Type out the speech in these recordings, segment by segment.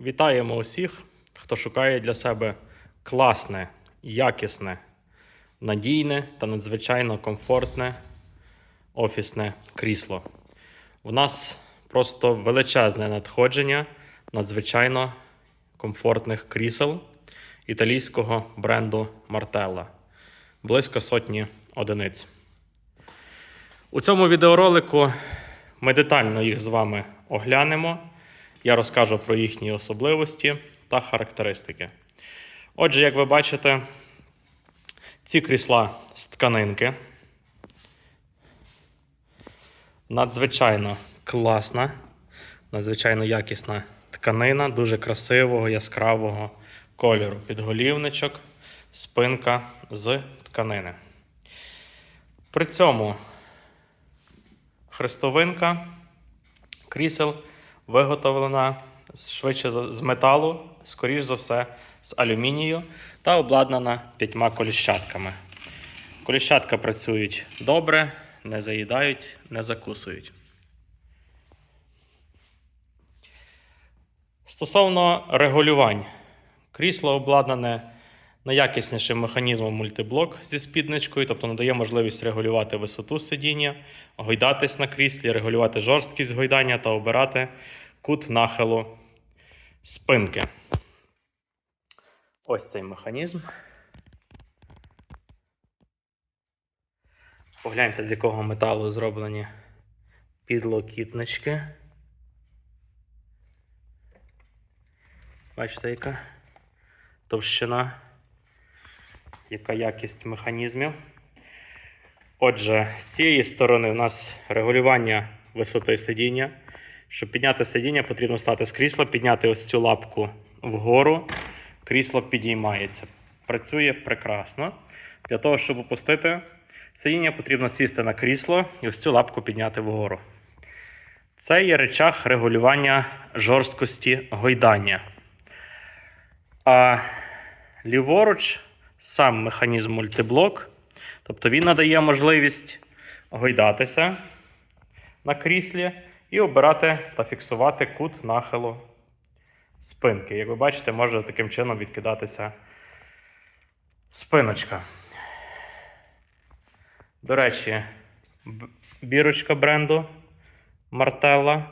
Вітаємо усіх, хто шукає для себе класне, якісне, надійне та надзвичайно комфортне офісне крісло. У нас просто величезне надходження надзвичайно комфортних крісел італійського бренду Martella. Близько сотні одиниць. У цьому відеоролику ми детально їх з вами оглянемо. Я розкажу про їхні особливості та характеристики. Отже, як ви бачите, ці крісла з тканинки. Надзвичайно класна, надзвичайно якісна тканина, дуже красивого, яскравого кольору. Підголівничок, спинка з тканини. При цьому хрестовинка крісел виготовлена швидше з металу, скоріш за все, з алюмінію та обладнана п'ятьма коліщатками. Коліщатка працюють добре, не заїдають, не закусують. Стосовно регулювань, крісло обладнане найякіснішим механізмом мультиблок зі спідничкою, тобто надає можливість регулювати висоту сидіння, гойдатись на кріслі, регулювати жорсткість гойдання та обирати кут нахилу спинки. Ось цей механізм. Погляньте, з якого металу зроблені підлокітнички. Бачите, яка товщина, яка якість механізмів. Отже, з цієї сторони в нас регулювання висоти сидіння. Щоб підняти сидіння, потрібно стати з крісла, підняти ось цю лапку вгору. Крісло підіймається. Працює прекрасно. Для того, щоб опустити сидіння, потрібно сісти на крісло і ось цю лапку підняти вгору. Це є речах регулювання жорсткості гойдання. А ліворуч сам механізм мультиблок, тобто він надає можливість гойдатися на кріслі і обирати та фіксувати кут нахилу спинки. Як ви бачите, може таким чином відкидатися спиночка. До речі, бірочка бренду Martella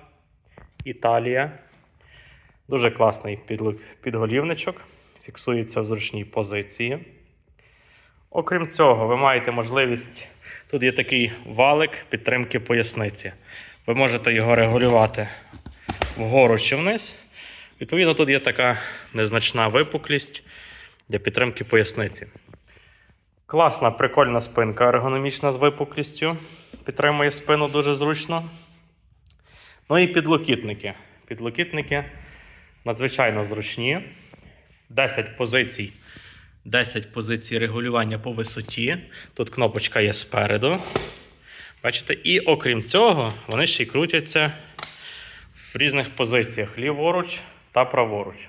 Італія. Дуже класний підголівничок. Фіксується в зручній позиції. Окрім цього, ви маєте можливість. Тут є такий валик підтримки поясниці. Ви можете його регулювати вгору чи вниз. Відповідно, тут є така незначна випуклість для підтримки поясниці. Класна, прикольна спинка ергономічна з випуклістю. Підтримує спину дуже зручно. Ну і підлокітники. Підлокітники надзвичайно зручні. 10 позицій. 10 позицій регулювання по висоті. Тут кнопочка є спереду. Бачите? І окрім цього, вони ще й крутяться в різних позиціях: ліворуч та праворуч.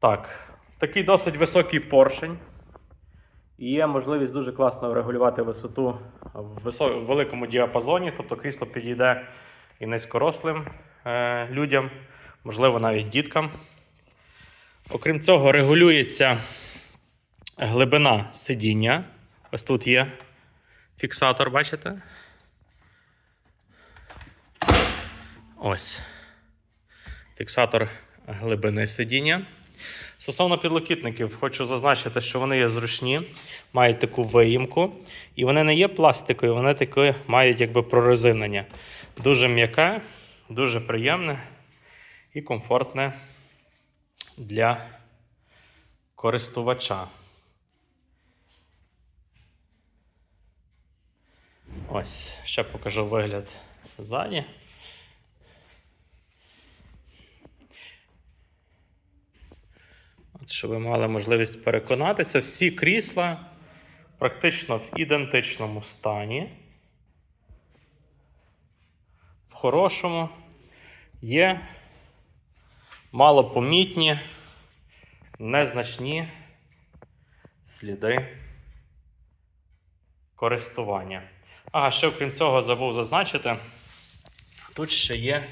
Так, такий досить високий поршень. І є можливість дуже класно регулювати висоту в великому діапазоні, тобто крісло підійде і низькорослим е, людям, можливо, навіть діткам. Окрім цього, регулюється глибина сидіння. Ось тут є фіксатор, бачите? Ось. Фіксатор глибини сидіння. Стосовно підлокітників, хочу зазначити, що вони є зручні, мають таку виїмку, і вони не є пластикою, вони такі мають якби прорезинення. Дуже м'яке, дуже приємне і комфортне для користувача. Ось, ще покажу вигляд ззаді. От, щоб ви мали можливість переконатися, всі крісла практично в ідентичному стані. В хорошому є малопомітні, незначні сліди користування. А ще окрім цього, забув зазначити, тут ще є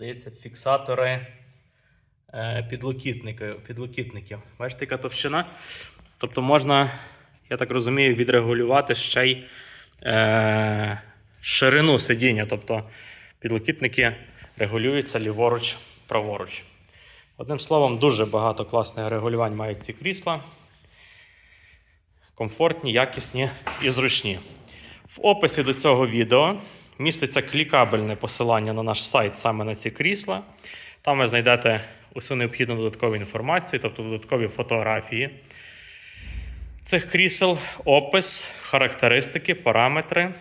здається, фіксатори е, підлокітників. Бачите, яка товщина? Тобто можна, я так розумію, відрегулювати ще й е, ширину сидіння. Тобто підлокітники регулюються ліворуч, праворуч. Одним словом, дуже багато класних регулювань мають ці крісла. Комфортні, якісні і зручні. В описі до цього відео міститься клікабельне посилання на наш сайт саме на ці крісла. Там ви знайдете усю необхідну додаткову інформацію, тобто додаткові фотографії цих крісел, опис, характеристики, параметри,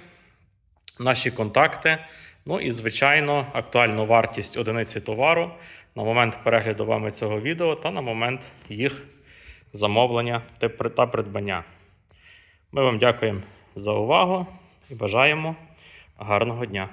наші контакти. Ну і, звичайно, актуальну вартість одиниці товару на момент перегляду вами цього відео та на момент їх замовлення та придбання. Ми вам дякуємо за увагу і бажаємо гарного дня.